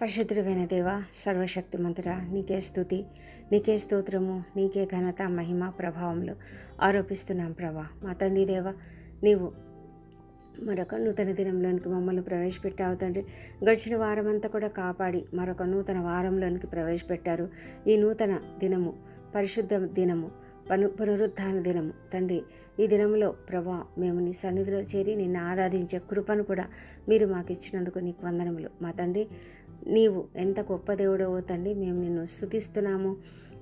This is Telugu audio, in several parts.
పరిశుద్ధుడైన దేవ సర్వశక్తిమంతుడా నీకే స్థుతి నీకే స్తోత్రము నీకే ఘనత మహిమ ప్రభావంలో ఆరోపిస్తున్నాం ప్రభా. మా తండ్రి దేవ నీవు మరొక నూతన దినంలోనికి మమ్మల్ని ప్రవేశపెట్టావు తండ్రి. గడిచిన వారం అంతా కూడా కాపాడి మరొక నూతన వారంలోనికి ప్రవేశపెట్టారు. ఈ నూతన దినము పరిశుద్ధ దినము పను పునరుద్ధాన దినము. తండ్రి ఈ దినంలో ప్రభా మేము నీ సన్నిధిలో చేరి నిన్ను ఆరాధించే కృపను కూడా మీరు మాకు ఇచ్చినందుకు నీకు వందనములు. మా తండ్రి నీవు ఎంత గొప్ప దేవుడవో తండ్రి మేము నిన్ను స్థుతిస్తున్నాము.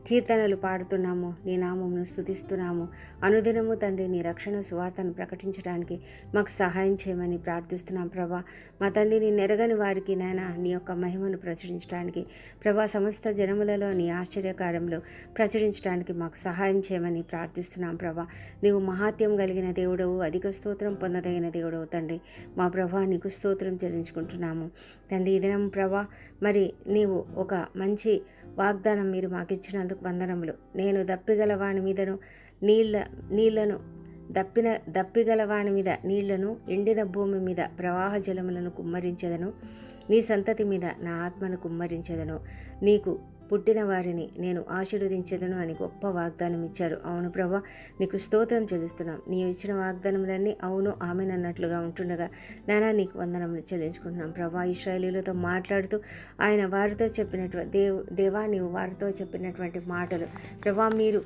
కీర్తనలు పాడుతున్నాము నీ నామమును స్థుతిస్తున్నాము అనుదినము తండ్రి నీ రక్షణ సువార్తను ప్రకటించడానికి మాకు సహాయం చేయమని ప్రార్థిస్తున్నాం ప్రభా. మా తండ్రి నీ నెరగని వారికి నాయన నీ యొక్క మహిమను ప్రచురించడానికి ప్రభా సమస్త జనములలో నీ ఆశ్చర్యకార్యంలో ప్రచురించడానికి మాకు సహాయం చేయమని ప్రార్థిస్తున్నాం ప్రభా. నీవు మహాత్యం కలిగిన దేవుడవు అధిక స్తోత్రం పొందదగిన దేవుడవు తండ్రి. మా ప్రభా నీకు స్తోత్రం చెల్లించుకుంటున్నాము. తండ్రి ఈ దినం ప్రభా మరి నీవు ఒక మంచి వాగ్దానం మీరు మాకు ఇచ్చిన చేసినందుకు వందనములు నేను దప్పిగల వాని మీదను నీళ్ళ నీళ్ళను దప్పిన దప్పిగల వాని మీద నీళ్ళను ఎండిన భూమి మీద ప్రవాహ జలములను కుమ్మరించదను. నీ సంతతి మీద నా ఆత్మను కుమ్మరించదను. నీకు పుట్టిన వారిని నేను ఆశీర్వదించదను అని గొప్ప వాగ్దానం ఇచ్చారు. అవును ప్రభా నీకు స్తోత్రం చెల్లిస్తున్నాం. నీవు ఇచ్చిన వాగ్దానములన్నీ అవును ఆమెనన్నట్లుగా ఉంటుండగా నానా నీకు వందనములు చెల్లించుకుంటున్నాం ప్రభా. ఇస్రాయలీలతో మాట్లాడుతూ ఆయన వారితో చెప్పినటువంటి దేవు దేవా నీవు వారితో చెప్పినటువంటి మాటలు ప్రభా మీరు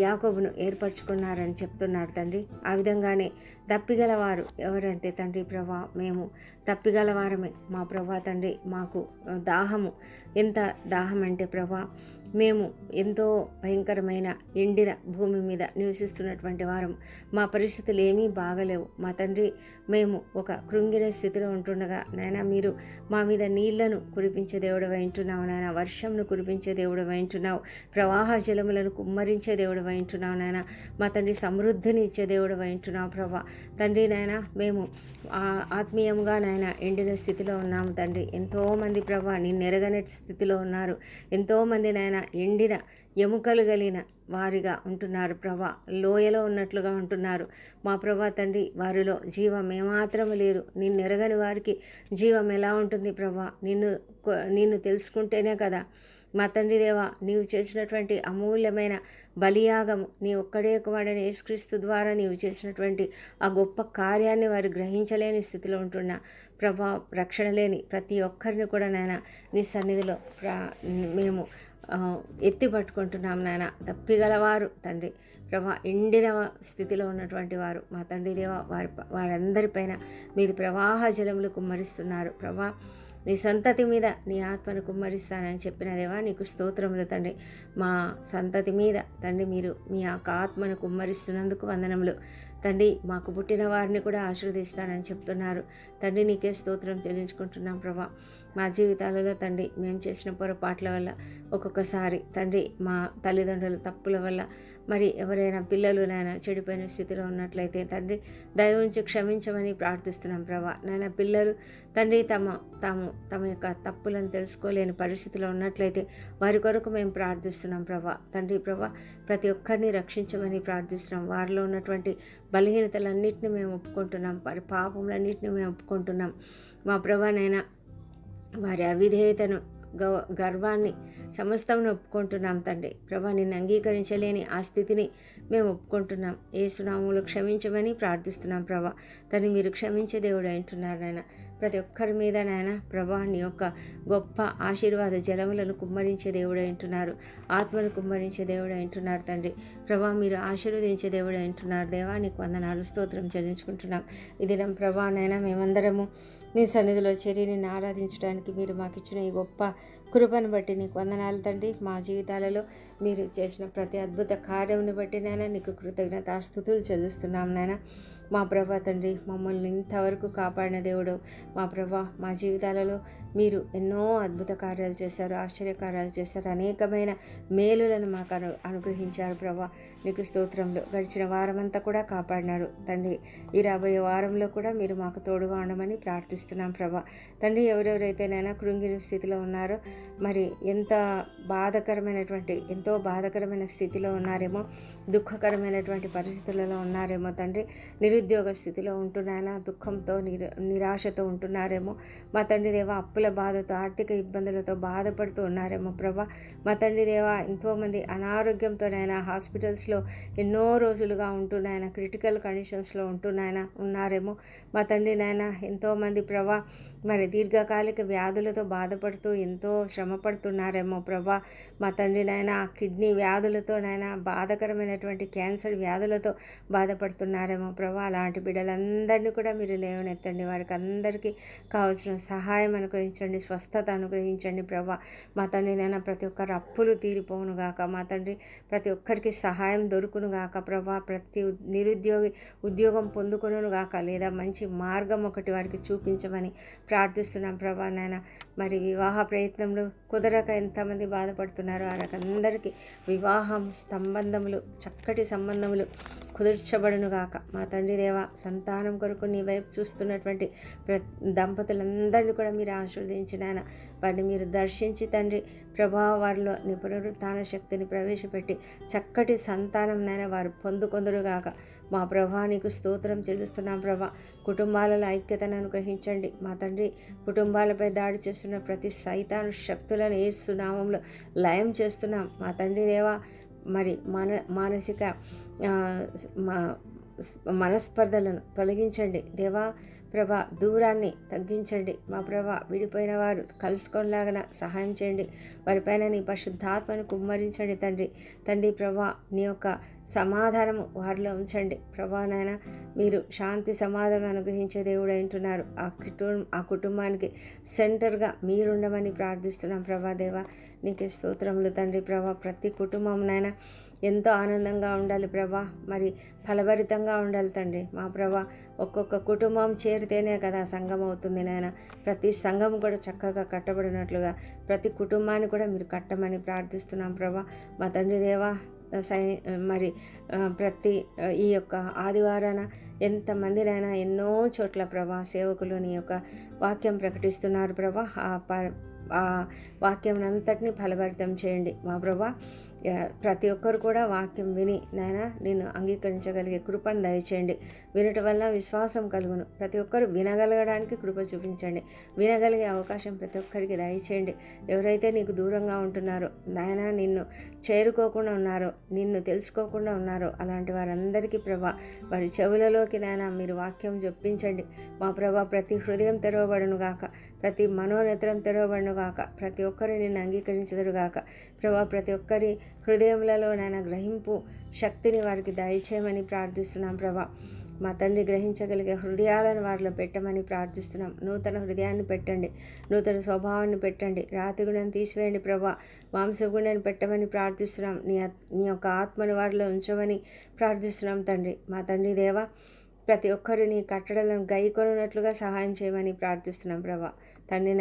యాకోబును ఏర్పరచుకున్నారని చెప్తున్నారు తండ్రి. ఆ విధంగానే తప్పిగలవారు ఎవరంటే తండ్రి ప్రభా మేము తప్పిగలవారమే. మా ప్రభా తండ్రి మాకు దాహము. ఎంత దాహం అంటే ప్రభా మేము ఎంతో భయంకరమైన ఎండిన భూమి మీద నివసిస్తున్నటువంటి వారం. మా పరిస్థితులు ఏమీ బాగలేవు. మా తండ్రి మేము ఒక కృంగిన స్థితిలో ఉంటుండగా నాయన మీరు మా మీద నీళ్ళను కురిపించే దేవుడు వింటున్నావు నాయన. వర్షంను కురిపించే దేవుడు వింటున్నావు ప్రవాహ జలములను కుమ్మరించే దేవుడు వింటున్నావు నాయన. మా తండ్రి సమృద్ధిని ఇచ్చే దేవుడు వింటున్నావు ప్రభా. తండ్రి నాయన మేము ఆత్మీయంగా నాయన ఎండిన స్థితిలో ఉన్నాము తండ్రి. ఎంతోమంది ప్రభా నేను ఎరగని స్థితిలో ఉన్నారు. ఎంతోమంది నాయన ఎండిన ఎముకలు కలిగిన వారిగా ఉంటున్నారు ప్రభా. లోయలో ఉన్నట్లుగా ఉంటున్నారు. మా ప్రభా తండ్రి వారిలో జీవం ఏమాత్రం లేదు. నిన్ను ఎరగని వారికి జీవం ఎలా ఉంటుంది ప్రభా? నిన్ను నిన్ను తెలుసుకుంటేనే కదా మా తండ్రి దేవా నీవు చేసినటువంటి అమూల్యమైన బలియాగము నీ ఒక్కడే వాడని యేసుక్రీస్తు ద్వారా నీవు చేసినటువంటి ఆ గొప్ప కార్యాన్ని వారు గ్రహించలేని స్థితిలో ఉంటున్న. ప్రభా రక్షణ లేని ప్రతి ఒక్కరిని కూడా నాయన నీ సన్నిధిలో ప్రా మేము ఎత్తి పట్టుకుంటున్నాం నాయన. తప్పిగలవారు తండ్రి. ప్రభా ఎండిన స్థితిలో ఉన్నటువంటి వారు మా తండ్రి దేవ వారి వారందరిపైన మీరు ప్రవాహ జలములు కుమ్మరిస్తున్నారు. ప్రభా నీ సంతతి మీద నీ ఆత్మను కుమ్మరిస్తానని చెప్పిన దేవా నీకు స్తోత్రములు తండ్రి. మా సంతతి మీద తండ్రి మీరు మీ యొక్క ఆత్మను కుమ్మరిస్తున్నందుకు వందనములు. తండ్రి మాకు పుట్టిన వారిని కూడా ఆశీర్వదిస్తానని చెప్తున్నారు. తండ్రి నీకే స్తోత్రం చెల్లించుకుంటున్నాం ప్రభా. మా జీవితాలలో తండ్రి మేము చేసిన పొరపాట్ల వల్ల ఒక్కొక్కసారి తండ్రి మా తల్లిదండ్రుల తప్పుల వల్ల మరి ఎవరైనా పిల్లలు నాయన చెడిపోయిన స్థితిలో ఉన్నట్లయితే తండ్రి దయ ఉంచి క్షమించమని ప్రార్థిస్తున్నాం ప్రభా. నాయన పిల్లలు తండ్రి తమ తాము తమ యొక్క తప్పులను తెలుసుకోలేని పరిస్థితిలో ఉన్నట్లయితే వారి కొరకు మేము ప్రార్థిస్తున్నాం ప్రభా. తండ్రి ప్రభా ప్రతి ఒక్కరిని రక్షించమని ప్రార్థిస్తున్నాం. వారిలో ఉన్నటువంటి బలహీనతలన్నింటినీ మేము ఒప్పుకుంటున్నాం. వారి పాపములన్నింటినీ మేము ఒప్పుకుంటున్నాం. మా ప్రభానైనా వారి అవిధేయతను గౌ గర్వాన్ని సమస్తమును ఒప్పుకుంటున్నాం తండ్రి. ప్రభా నిన్ను అంగీకరించలేని ఆ స్థితిని మేము ఒప్పుకుంటున్నాం. ఏ సునాములు క్షమించమని ప్రార్థిస్తున్నాం ప్రభా. తను మీరు క్షమించే దేవుడు అంటున్నారు నాయన. ప్రతి ఒక్కరి మీద నాయన ప్రభా నీ యొక్క గొప్ప ఆశీర్వాద జలములను కుమ్మరించే దేవుడు అంటున్నారు ఆత్మను కుమ్మరించే దేవుడు అంటున్నారు తండ్రి. ప్రభా మీరు ఆశీర్వదించే దేవుడు అంటున్నారు దేవా నీకు వందనాలు స్తోత్రం చెల్లించుకుంటున్నాం. ఇది దినం ప్రభా నైనా మేమందరము నీ సన్నిధిలో చేరి నిన్ను ఆరాధించడానికి మీరు మాకు ఇచ్చిన ఈ గొప్ప కృపను బట్టి నీకు వందనాలు తండ్రి. మా జీవితాలలో మీరు చేసిన ప్రతి అద్భుత కార్యమును బట్టి నాయన నీకు కృతజ్ఞత కృతజ్ఞతాస్థుతులు చెల్లిస్తున్నాం నాయన. మా ప్రభా తండ్రి మమ్మల్ని ఇంతవరకు కాపాడిన దేవుడు. మా ప్రభా మా జీవితాలలో మీరు ఎన్నో అద్భుత కార్యాలు చేశారు ఆశ్చర్య కార్యాలు చేశారు అనేకమైన మేలులను మాకు అను అనుగ్రహించారు ప్రభా. నీకు స్తోత్రంలో గడిచిన వారమంతా కూడా కాపాడినారు తండ్రి. ఈ రాబోయే వారంలో కూడా మీరు మాకు తోడుగా ఉండమని ప్రార్థిస్తున్నాం ప్రభా. తండ్రి ఎవరెవరైతే నైనా కృంగిన స్థితిలో ఉన్నారో మరి ఎంత బాధకరమైనటువంటి ఎంతో ఎంతో బాధకరమైన స్థితిలో ఉన్నారేమో దుఃఖకరమైనటువంటి పరిస్థితులలో ఉన్నారేమో తండ్రి. నిరుద్యోగ స్థితిలో ఉంటున్నాయన దుఃఖంతో నిర నిరాశతో ఉంటున్నారేమో? మా తండ్రి దేవ అప్పుల బాధతో ఆర్థిక ఇబ్బందులతో బాధపడుతూ ఉన్నారేమో ప్రభా. మా తండ్రి దేవ ఎంతోమంది అనారోగ్యంతోనైనా హాస్పిటల్స్లో ఎన్నో రోజులుగా ఉంటున్నాయన క్రిటికల్ కండిషన్స్లో ఉంటున్నాయన ఉన్నారేమో మా తండ్రి నాయన. ఎంతోమంది ప్రభా మరి దీర్ఘకాలిక వ్యాధులతో బాధపడుతూ ఎంతో శ్రమ పడుతున్నారేమో ప్రభా. మా తండ్రి నాయన కిడ్నీ వ్యాధులతోనైనా బాధకరమైనటువంటి క్యాన్సర్ వ్యాధులతో బాధపడుతున్నారేమో ప్రభా. అలాంటి బిడ్డలందరినీ కూడా మీరు లేవనెత్తండి. వారికి అందరికీ కావాల్సిన సహాయం అనుగ్రహించండి స్వస్థత అనుగ్రహించండి ప్రభా. మా తండ్రి ప్రతి ఒక్కరు అప్పులు తీరిపోను గాక. మా తండ్రి ప్రతి ఒక్కరికి సహాయం దొరుకును గాక ప్రభా. ప్రతి నిరుద్యోగి ఉద్యోగం పొందుకును గాక. లేదా మంచి మార్గం ఒకటి వారికి చూపించమని ప్రార్థిస్తున్నాం ప్రభా నాయన మరి వివాహ ప్రయత్నంలో కుదరక ఎంతమంది బాధపడుతున్నారో వారికి వివాహం సంబంధములు చక్కటి సంబంధములు కుదుర్చబడునుగాక మా తండ్రి దేవ సంతానం కొరకు నీ వైపు చూస్తున్నటువంటి ప్ర దంపతులందరినీ కూడా మీరు ఆశీర్వదించిన వారిని మీరు దర్శించి తండ్రి ప్రభావ వారిలో నీ పునరుత్థాన శక్తిని ప్రవేశపెట్టి చక్కటి సంతానంనైనా వారు పొందుకొందురుగాక. మా ప్రభా నీకు స్తోత్రం చెల్లిస్తున్నాం ప్రభా. కుటుంబాలలో ఐక్యతను అనుగ్రహించండి. మా తండ్రి కుటుంబాలపై దాడి చేస్తున్న ప్రతి సైతాను శక్తులను ఏసునామంలో లయం చేస్తున్నాం. మా తండ్రి దేవా మరి మన మానసిక మా- మనస్పర్ధలను తొలగించండి. దేవా ప్రభ దూరాన్ని తగ్గించండి. మా ప్రభ విడిపోయిన వారు కలుసుకొనిలాగన సహాయం చేయండి. వారిపైన నీ పరిశుద్ధాత్మను కుమ్మరించండి తండ్రి. తండ్రి ప్రభా నీ యొక్క సమాధానము వారిలో ఉంచండి. ప్రభా నాయన మీరు శాంతి సమాధానం అనుగ్రహించే దేవుడు అంటున్నారు ఆ కుటుంబం ఆ కుటుంబానికి సెంటర్గా మీరుండమని ప్రార్థిస్తున్నాం ప్రభా దేవ. నీకు స్తోత్రములు తండ్రి ప్రభా. ప్రతి కుటుంబం నాయన ఎంతో ఆనందంగా ఉండాలి ప్రభా. మరి ఫలభరితంగా ఉండాలి తండ్రి. మా ప్రభా ఒక్కొక్క కుటుంబం చేరితేనే కదా సంఘం అవుతుంది నాయన. ప్రతి సంఘం కూడా చక్కగా కట్టబడినట్లుగా ప్రతి కుటుంబాన్ని కూడా మీరు కట్టమని ప్రార్థిస్తున్నాం ప్రభా. మా తండ్రి దేవా సై మరి ప్రతి ఈ యొక్క ఆదివారాన ఎంతమందినైనా ఎన్నో చోట్ల ప్రభా సేవకులు నీ యొక్క వాక్యం ప్రకటిస్తున్నారు ప్రభా. ఆ ప ఆ వాక్యం అంతటిని ఫలభరితం చేయండి మా ప్రభా. ప్రతి ఒక్కరు కూడా వాక్యం విని నాయన నేను అంగీకరించగలిగే కృపను దయచేయండి. వినటం వల్ల విశ్వాసం కలుగును. ప్రతి ఒక్కరు వినగలగడానికి కృప చూపించండి. వినగలిగే అవకాశం ప్రతి ఒక్కరికి దయచేయండి. ఎవరైతే నీకు దూరంగా ఉంటున్నారో నాయన నిన్ను చేరుకోకుండా ఉన్నారో నిన్ను తెలుసుకోకుండా ఉన్నారో అలాంటి వారందరికీ ప్రభా వారి చెవులలోకి నాయన మీరు వాక్యం చెప్పించండి మా ప్రభా ప్రతి హృదయం తెరవబడును గాక. ప్రతి మనోనేత్రం తెరవబడును గాక. ప్రతి ఒక్కరు నిన్ను అంగీకరించదురు గాక. ప్రభా ప్రతి ఒక్కరి హృదయములలో నాయన గ్రహింపు శక్తిని వారికి దయచేయమని ప్రార్థిస్తున్నాం ప్రభా. మా తండ్రి గ్రహించగలిగే హృదయాలను వారిలో పెట్టమని ప్రార్థిస్తున్నాం. నూతన హృదయాన్ని పెట్టండి. నూతన స్వభావాన్ని పెట్టండి. రాతి గుణాన్ని తీసివేయండి ప్రభా. మాంసగుణాన్ని పెట్టమని ప్రార్థిస్తున్నాం. నీ నీ యొక్క ఆత్మను వారిలో ఉంచమని ప్రార్థిస్తున్నాం తండ్రి. మా తండ్రి దేవ ప్రతి ఒక్కరు నీ కట్టడలను గైకొనున్నట్లుగా సహాయం చేయమని ప్రార్థిస్తున్నాం ప్రభా. తండ్రి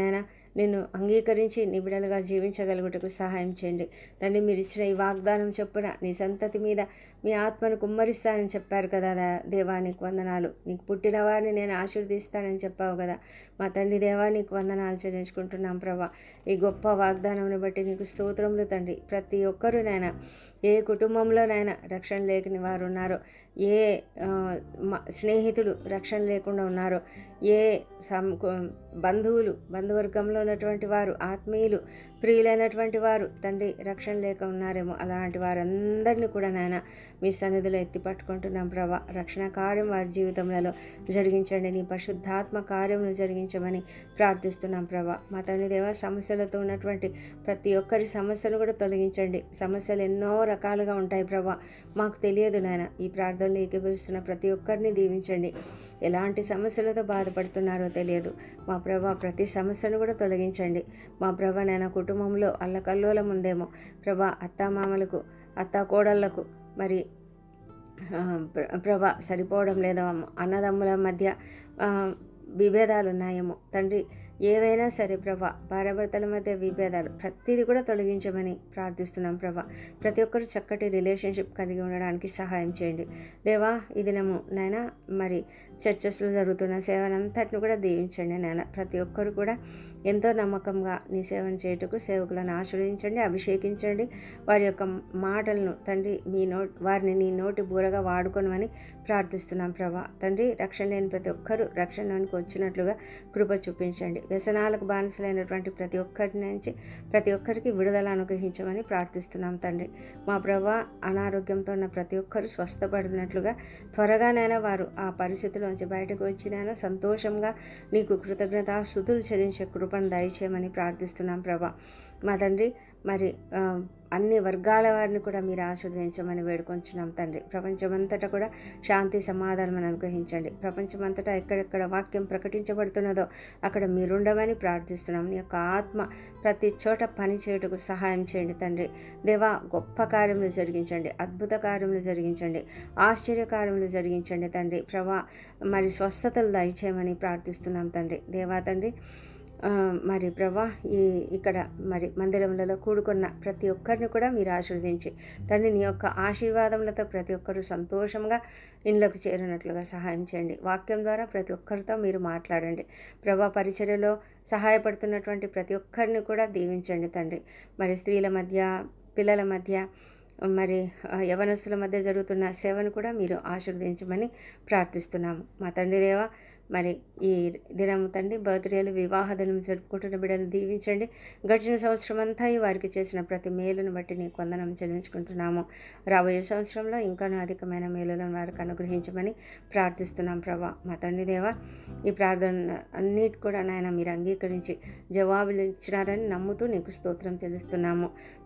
నేను అంగీకరించి నిబిడలుగా జీవించగలుగుటకు సహాయం చేయండి. తండ్రి మీరు ఇచ్చిన ఈ వాగ్దానం చొప్పున నీ సంతతి మీద మీ ఆత్మను కుమ్మరిస్తానని చెప్పారు కదా దేవానికి దేవా నీకు వందనాలు. నీకు పుట్టిన వారిని నేను ఆశీర్వదిస్తానని చెప్పావు కదా. మా తండ్రి దేవా నీకు వందనాలు చెల్లించుకుంటున్నాం ప్రభా. ఈ గొప్ప వాగ్దానంను బట్టి నీకు స్తోత్రములు తండ్రి. ప్రతి ఒక్కరూ నాయన ఏ కుటుంబంలోనైనా రక్షణ లేని వారు ఉన్నారో. ఏ మ- స్నేహితులు రక్షణ లేకుండా ఉన్నారో ఏ సం బంధువులు బంధువర్గంలో ఉన్నటువంటి వారు ఆత్మీయులు ప్రియులైనటువంటి వారు తండ్రి రక్షణ లేక ఉన్నారేమో అలాంటి వారందరినీ కూడా నాయన మీ సన్నిధిలో ఎత్తి పట్టుకుంటున్నాం ప్రభా. రక్షణ కార్యం వారి జీవితంలో జరిగించండి. నీ పరిశుద్ధాత్మ కార్యమును జరిగించమని ప్రార్థిస్తున్నాం ప్రభా. మా తండ్రి దేవ సమస్యలతో ఉన్నటువంటి ప్రతి ఒక్కరి సమస్యలు కూడా తొలగించండి. సమస్యలు ఎన్నో రకాలుగా ఉంటాయి ప్రభా. మాకు తెలియదు నాయన. ఈ ప్రార్థనలు ఏకీభవిస్తున్న ప్రతి ఒక్కరిని దీవించండి. ఎలాంటి సమస్యలతో బాధపడుతున్నారో తెలియదు. మా ప్రభా ప్రతి సమస్యను కూడా తొలగించండి. మా ప్రభా నేను కుటుంబంలో అల్లకల్లోలం ఉందేమో. ప్రభా అత్తామామలకు అత్తా కోడళ్ళకు మరి ప్రభ ప్రభా సరిపోవడం లేదా అన్నదమ్ముల మధ్య విభేదాలు ఉన్నాయేమో తండ్రి ఏవైనా సరే ప్రభా భార్యాభర్తల మధ్య విభేదాలు ప్రతిదీ కూడా తొలగించమని ప్రార్థిస్తున్నాం ప్రభా. ప్రతి ఒక్కరు చక్కటి రిలేషన్షిప్ కలిగి ఉండడానికి సహాయం చేయండి. దేవా ఈ దినము నాయన మరి చర్చస్లో జరుగుతున్న సేవనంతటిని కూడా దీవించండి నాయన. ప్రతి ఒక్కరు కూడా ఎంతో నమ్మకంగా నీ సేవను చేయుటకు సేవకులను ఆశ్రయించండి అభిషేకించండి. వారి యొక్క మాటలను తండ్రి మీ నో వారిని నీ నోటి బూరగా వాడుకోనమని ప్రార్థిస్తున్నాం ప్రభా. తండ్రి రక్షణ లేని ప్రతి ఒక్కరూ రక్షణలోనికి వచ్చినట్లుగా కృప చూపించండి. వ్యసనాలకు బానిసలైనటువంటి ప్రతి ఒక్కరి నుంచి ప్రతి ఒక్కరికి విడుదల అనుగ్రహించమని ప్రార్థిస్తున్నాం తండ్రి. మా ప్రభా అనారోగ్యంతో ఉన్న ప్రతి ఒక్కరు స్వస్థపడినట్లుగా త్వరగానైనా వారు ఆ పరిస్థితిలోంచి బయటకు వచ్చినైనా సంతోషంగా నీకు కృతజ్ఞత స్థుతులు చెల్లించే కృపను దయచేయమని ప్రార్థిస్తున్నాం ప్రభా. మా తండ్రి మరి అన్ని వర్గాల వారిని కూడా మీరు ఆశీర్వదించమని వేడుకొంచున్నాం తండ్రి. ప్రపంచమంతటా కూడా శాంతి సమాధానం అనుగ్రహించండి. ప్రపంచమంతటా ఎక్కడెక్కడ వాక్యం ప్రకటించబడుతున్నదో అక్కడ మీరుండమని ప్రార్థిస్తున్నాం. నీ యొక్క ఆత్మ ప్రతి చోట పని చేయుటకు సహాయం చేయండి తండ్రి. దేవా గొప్ప కార్యములు జరిగించండి. అద్భుత కార్యములు జరిగించండి. ఆశ్చర్య కార్యములు జరిగించండి తండ్రి. ప్రభా మరి స్వస్థతలు దయచేయమని ప్రార్థిస్తున్నాం తండ్రి. దేవా తండ్రి మరి ప్రభా ఈ ఇక్కడ మరి మందిరములలో కూడుకున్న ప్రతి ఒక్కరిని కూడా మీరు ఆశీర్వదించి తండ్రి నీ యొక్క ఆశీర్వాదములతో ప్రతి ఒక్కరూ సంతోషంగా ఇండ్లకు చేరినట్లుగా సహాయం చేయండి. వాక్యం ద్వారా ప్రతి ఒక్కరితో మీరు మాట్లాడండి. ప్రభా పరిచర్యలో సహాయపడుతున్నటువంటి ప్రతి ఒక్కరిని కూడా దీవించండి తండ్రి. మరి స్త్రీల మధ్య పిల్లల మధ్య మరి యవనస్తుల మధ్య జరుగుతున్న సేవను కూడా మీరు ఆశీర్వదించమని ప్రార్థిస్తున్నాము. మా తండ్రి దేవ మరి ఈ దినం తండ్రి బర్త్డేలు వివాహ దినం జరుపుకుంటున్న బిడ్డను దీవించండి. గడిచిన సంవత్సరం అంతా ఈ వారికి చేసిన ప్రతి మేలును బట్టి నీ కొందనం చెల్లించుకుంటున్నాము. రాబోయే సంవత్సరంలో ఇంకానూ అధికమైన మేలులను వారికి అనుగ్రహించమని ప్రార్థిస్తున్నాం ప్రభా. మా తండ్రి దేవ ఈ ప్రార్థన అన్నిటి కూడా నాయన మీరు అంగీకరించి జవాబులు ఇచ్చినారని నమ్ముతూ నీకు స్తోత్రం తెలుస్తున్నాము